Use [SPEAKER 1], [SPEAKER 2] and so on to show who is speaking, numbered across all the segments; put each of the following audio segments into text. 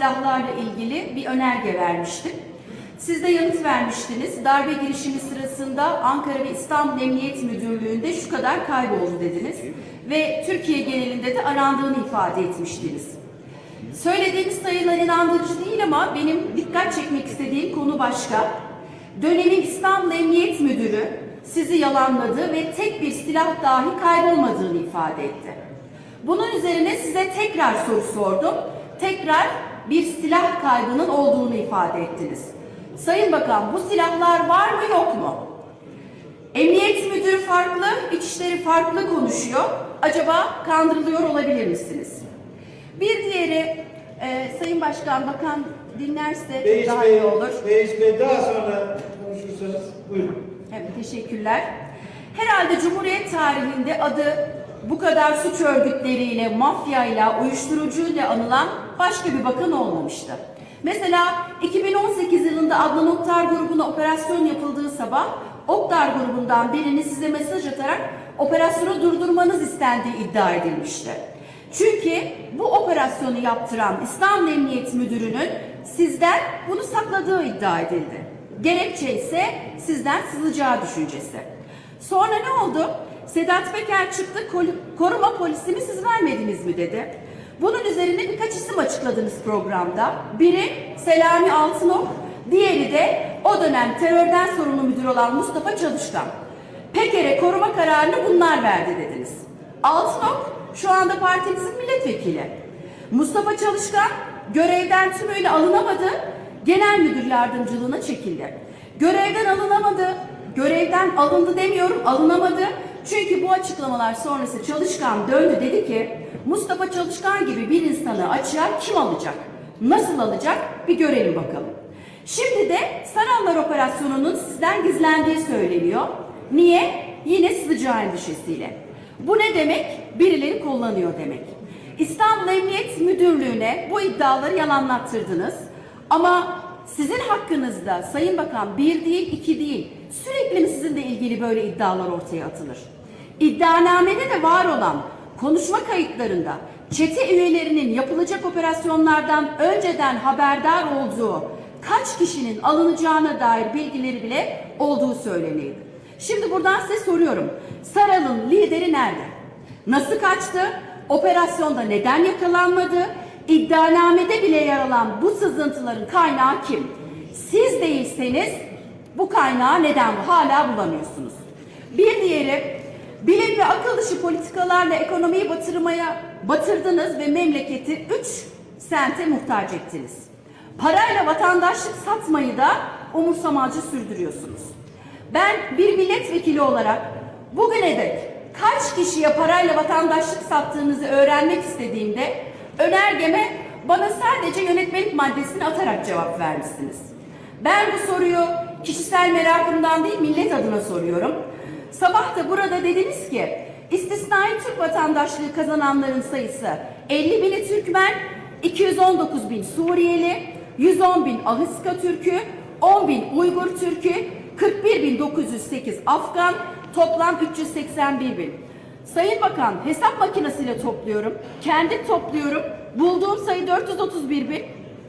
[SPEAKER 1] silahlarla ilgili bir önerge vermiştim. Siz de yanıt vermiştiniz. Darbe girişimi sırasında Ankara ve İstanbul Emniyet Müdürlüğü'nde şu kadar kayboldu dediniz. Ve Türkiye genelinde de arandığını ifade etmiştiniz. Söylediğiniz sayılar inandırıcı değil ama benim dikkat çekmek istediğim konu başka. Dönemin İstanbul Emniyet Müdürü sizi yalanladı ve tek bir silah dahi kaybolmadığını ifade etti. Bunun üzerine size tekrar soru sordum. Tekrar bir silah kaybının olduğunu ifade ettiniz. Sayın Bakan bu silahlar var mı yok mu? Emniyet müdürü farklı, İçişleri farklı konuşuyor. Acaba kandırılıyor olabilir misiniz? Bir diğeri, e, Sayın Başkan, Bakan dinlerse
[SPEAKER 2] Beyiş
[SPEAKER 1] daha
[SPEAKER 2] Bey,
[SPEAKER 1] iyi olur.
[SPEAKER 2] Beyiş Bey daha sonra konuşursanız buyurun.
[SPEAKER 1] Evet, teşekkürler. Herhalde Cumhuriyet tarihinde adı bu kadar suç örgütleriyle, mafyayla, uyuşturucuyla anılan başka bir bakan olmamıştı. Mesela 2018 yılında Adnan Oktar grubuna operasyon yapıldığı sabah Oktar grubundan birini size mesaj atarak operasyonu durdurmanız istendiği iddia edilmişti. Çünkü bu operasyonu yaptıran İstanbul Emniyet Müdürü'nün sizden bunu sakladığı iddia edildi. Gerekçe ise sizden sızacağı düşüncesi. Sonra ne oldu? Sedat Peker çıktı, koruma polisimi siz vermediniz mi dedi. Bunun üzerine birkaç isim açıkladınız programda. Biri Selami Altınok, diğeri de o dönem terörden sorumlu müdür olan Mustafa Çalışkan. Peker'e koruma kararını bunlar verdi dediniz. Altınok şu anda partimizin milletvekili. Mustafa Çalışkan görevden tümüyle alınamadı, genel müdür yardımcılığına çekildi. Görevden alınamadı, görevden alındı demiyorum, alınamadı. Çünkü bu açıklamalar sonrası Çalışkan döndü dedi ki Mustafa Çalışkan gibi bir insanı açığa kim alacak? Nasıl alacak? Bir görelim bakalım. Şimdi de Saranlar Operasyonu'nun sizden gizlendiği söyleniyor. Niye? Yine sızacağı endişesiyle. Bu ne demek? Birileri kullanıyor demek. İstanbul Emniyet Müdürlüğü'ne bu iddiaları yalanlattırdınız. Ama sizin hakkınızda Sayın Bakan bir değil iki değil sürekli mi sizinle ilgili böyle iddialar ortaya atılır? İddianamede de var olan konuşma kayıtlarında çete üyelerinin yapılacak operasyonlardan önceden haberdar olduğu kaç kişinin alınacağına dair bilgileri bile olduğu söyleniyor. Şimdi buradan size soruyorum. Saral'ın lideri nerede? Nasıl kaçtı? Operasyonda neden yakalanmadı? İddianamede bile yer alan bu sızıntıların kaynağı kim? Siz değilseniz bu kaynağı neden hala bulamıyorsunuz? Bir diğeri bilim ve akıl dışı politikalarla ekonomiyi batırmaya batırdınız ve memleketi üç sente muhtaç ettiniz. Parayla vatandaşlık satmayı da umursamacı sürdürüyorsunuz. Ben bir milletvekili olarak bugüne dek kaç kişiye parayla vatandaşlık sattığınızı öğrenmek istediğimde önergeme bana sadece yönetmelik maddesini atarak cevap vermişsiniz. Ben bu soruyu kişisel merakımdan değil millet adına soruyorum. Sabah da burada dediniz ki istisnai Türk vatandaşlığı kazananların sayısı 50 bini Türkmen, 219 bin Suriyeli, 110 bin Ahıska Türk'ü, 10 bin Uygur Türk'ü, 41.908 Afgan, toplam 381 bin. Sayın Bakan hesap makinesiyle topluyorum, kendim topluyorum, bulduğum sayı 431 bin,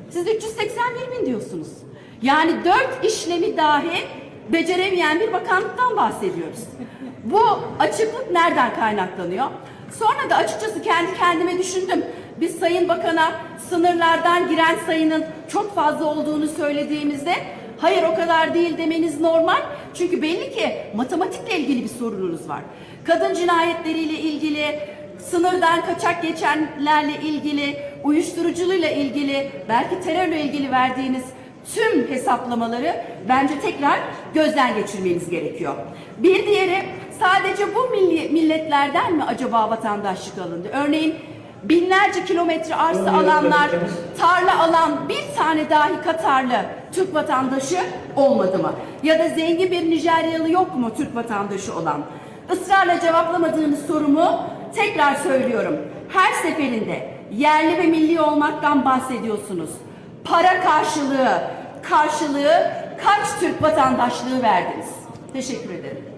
[SPEAKER 1] siz 381 bin diyorsunuz. Yani dört işlemi dahi beceremeyen bir bakanlıktan bahsediyoruz. Bu açıklık nereden kaynaklanıyor? Sonra da açıkçası kendi kendime düşündüm. Biz Sayın Bakan'a sınırlardan giren sayının çok fazla olduğunu söylediğimizde hayır o kadar değil demeniz normal. Çünkü belli ki matematikle ilgili bir sorununuz var. Kadın cinayetleriyle ilgili, sınırdan kaçak geçenlerle ilgili, uyuşturucuyla ilgili, belki terörle ilgili verdiğiniz tüm hesaplamaları bence tekrar gözden geçirmeniz gerekiyor. Bir diğeri sadece bu milli- milletlerden mi acaba vatandaşlık alındı? Örneğin binlerce kilometre arsa alanlar, tarla alan bir tane dahi Katarlı Türk vatandaşı olmadı mı? Ya da zengin bir Nijeryalı yok mu Türk vatandaşı olan? Israrla cevaplamadığınız sorumu tekrar söylüyorum. Her seferinde yerli ve milli olmaktan bahsediyorsunuz. Para karşılığı, karşılığı kaç Türk vatandaşlığı verdiniz? Teşekkür ederim.